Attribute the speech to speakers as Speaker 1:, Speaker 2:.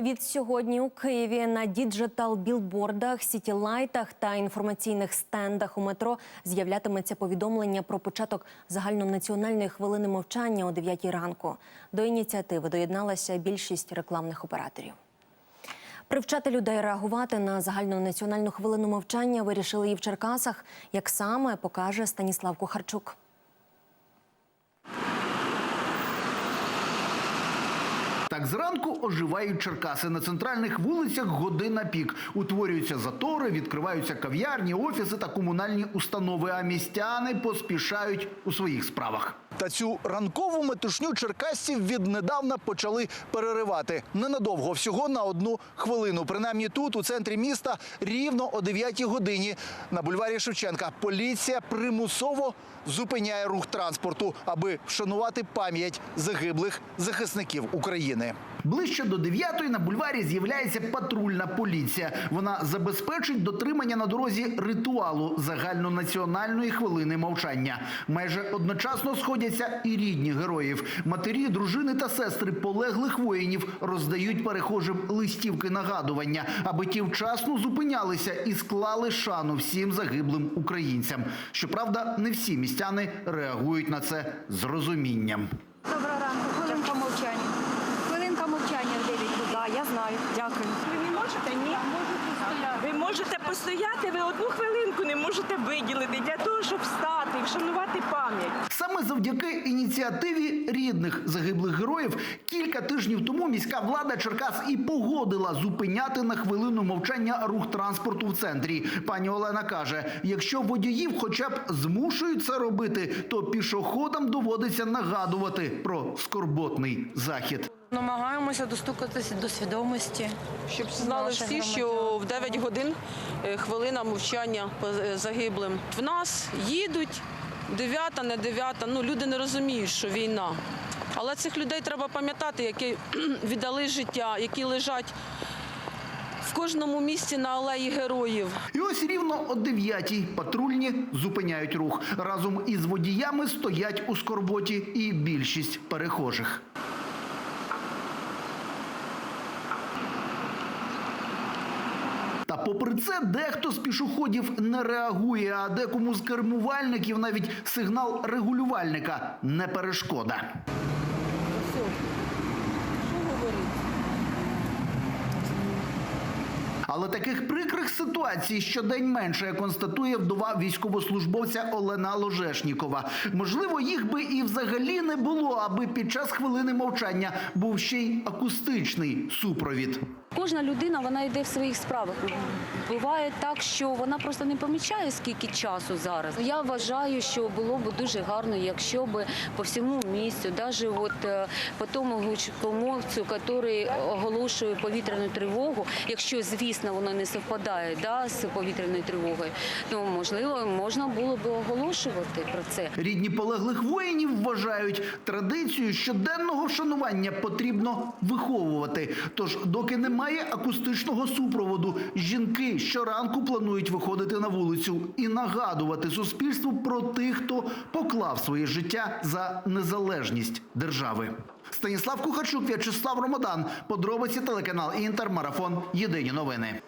Speaker 1: Від сьогодні у Києві на діджитал білбордах, сітілайтах та інформаційних стендах у метро з'являтиметься повідомлення про початок загальнонаціональної хвилини мовчання о 9 ранку. До ініціативи доєдналася більшість рекламних операторів. Привчати людей реагувати на загальнонаціональну хвилину мовчання вирішили і в Черкасах. Як саме покаже Станіслав Кухарчук.
Speaker 2: Так зранку оживають Черкаси. На центральних вулицях година пік. Утворюються затори, відкриваються кав'ярні, офіси та комунальні установи. А містяни поспішають у своїх справах. Та цю ранкову метушню черкасців віднедавна почали переривати. Ненадовго, всього на одну хвилину. Принаймні тут, у центрі міста, рівно о 9 годині на бульварі Шевченка поліція примусово зупиняє рух транспорту, аби вшанувати пам'ять загиблих захисників України. Ближче до 9 на бульварі з'являється патрульна поліція. Вона забезпечить дотримання на дорозі ритуалу загальнонаціональної хвилини мовчання. Майже одночасно сходяться і рідні героїв. Матері, дружини та сестри полеглих воїнів роздають перехожим листівки нагадування, аби ті вчасно зупинялися і склали шану всім загиблим українцям. Щоправда, не всі містяни реагують на це з розумінням.
Speaker 3: Доброго ранку. Хвилинка мовчання. Хвилинка мовчання в 9
Speaker 4: Да, я знаю. Дякую. Ви не можете? Ні. Ви можете постояти, ви одну хвилинку не можете виділити для того, щоб встати і вшанувати пам'ять.
Speaker 2: Саме завдяки ініціативі рідних загиблих героїв кілька тижнів тому міська влада Черкас і погодила зупиняти на хвилину мовчання рух транспорту в центрі. Пані Олена каже: якщо водіїв хоча б змушують це робити, то пішоходам доводиться нагадувати про скорботний захід.
Speaker 5: Намагаємося достукатися до свідомості.
Speaker 6: Щоб знали всі, що в 9 годин е, хвилина мовчання по е, загиблим. В нас їдуть 9, не 9, ну люди не розуміють, що війна. Але цих людей треба пам'ятати, які віддали життя, які лежать в кожному місці на алеї героїв.
Speaker 2: І ось рівно о 9-й патрульні зупиняють рух. Разом із водіями стоять у скорботі і більшість перехожих. Попри це, дехто з пішоходів не реагує, а декому з кермувальників навіть сигнал регулювальника не перешкода. Але таких прикрих ситуацій щодень менше, констатує вдова військовослужбовця Олена Ложешнікова. Можливо, їх би і взагалі не було, аби під час хвилини мовчання був ще й акустичний супровід.
Speaker 3: Кожна людина вона йде в своїх справах. Буває так, що вона просто не помічає, скільки часу зараз. Я вважаю, що було б дуже гарно, якщо б по всьому місцю, навіть от е, по тому гучкомовцю, який оголошує повітряну тривогу, якщо звісно воно не совпадає да, з повітряною тривогою, то можливо можна було б оголошувати про це.
Speaker 2: Рідні полеглих воїнів вважають традицію щоденного вшанування потрібно виховувати. Тож, доки немає акустичного супроводу, жінки щоранку планують виходити на вулицю і нагадувати суспільству про тих, хто поклав своє життя за незалежність держави. Станіслав Кухарчук, В'ячеслав Ромадан. Подробиці телеканал Інтер. Марафон. Єдині новини.